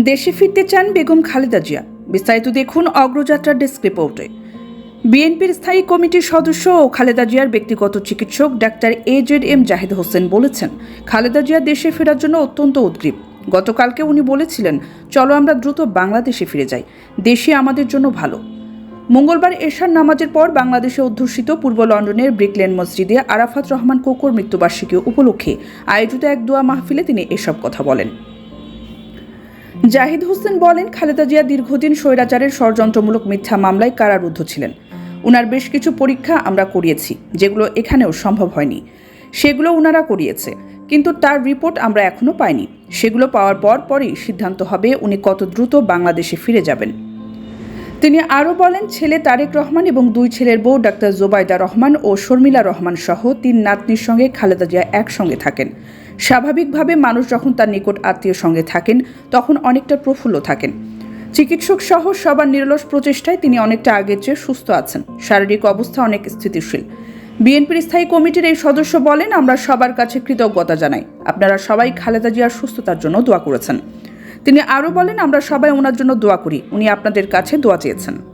দেশে ফিরতে চান বেগম খালেদা জিয়া। বিস্তারিত দেখুন অগ্রযাত্রার ডেস্ক রিপোর্টে। বিএনপির স্থায়ী কমিটির সদস্য ও খালেদা জিয়ার ব্যক্তিগত চিকিৎসক doctor A Z M Zahid Hossain বলেছেন, খালেদা জিয়া দেশে ফেরার জন্য অত্যন্ত উদ্গ্রীব। গতকালকে উনি বলেছিলেন, চলো আমরা দ্রুত বাংলাদেশে ফিরে যাই। দেশে আমাদের জন্য ভালো। মঙ্গলবার এশার নামাজের পর বাংলাদেশে অধ্যুষিত পূর্ব লন্ডনের ব্রিকলেন মসজিদে আরাফাত রহমান কোকোর মৃত্যুবার্ষিকী উপলক্ষে আয়োজিত এক দোয়া মাহফিলে তিনি এসব কথা বলেন। জাহিদ হোসেন বলেন, খালেদা জিয়া দীর্ঘদিন স্বৈরাচারের ষড়যন্ত্রমূলক মিথ্যা মামলায় কারারুদ্ধ ছিলেন। উনার বেশ কিছু পরীক্ষা আমরা করিয়েছি, যেগুলো এখানেও সম্ভব হয়নি। সেগুলো উনারা করিয়েছে, কিন্তু তার রিপোর্ট আমরা এখনও পাইনি। সেগুলো পাওয়ার পর পরই সিদ্ধান্ত হবে উনি কত দ্রুত বাংলাদেশে ফিরে যাবেন। তিনি আরও বলেন, ছেলে তারেক রহমান এবং দুই ছেলের বউ ডাক্তার জোবাইদা রহমান ও শর্মিলা রহমান সহ তিন নাতনির সঙ্গে খালেদা জিয়া একসঙ্গে থাকেন। স্বাভাবিকভাবে মানুষ যখন তার নিকট আত্মীয় সঙ্গে থাকেন, তখন অনেকটা প্রফুল্ল থাকেন। চিকিৎসক সহ সবার নিরলস প্রচেষ্টায় তিনি অনেকটা আগের চেয়ে সুস্থ আছেন। শারীরিক অবস্থা অনেক স্থিতিশীল। বিএনপির স্থায়ী কমিটির এই সদস্য বলেন, আমরা সবার কাছে কৃতজ্ঞতা জানাই। আপনারা সবাই খালেদা জিয়ার সুস্থতার জন্য দোয়া করেছেন। তিনি আরও বলেন, আমরা সবাই ওনার জন্য দোয়া করি। উনি আপনাদের কাছে দোয়া চেয়েছেন।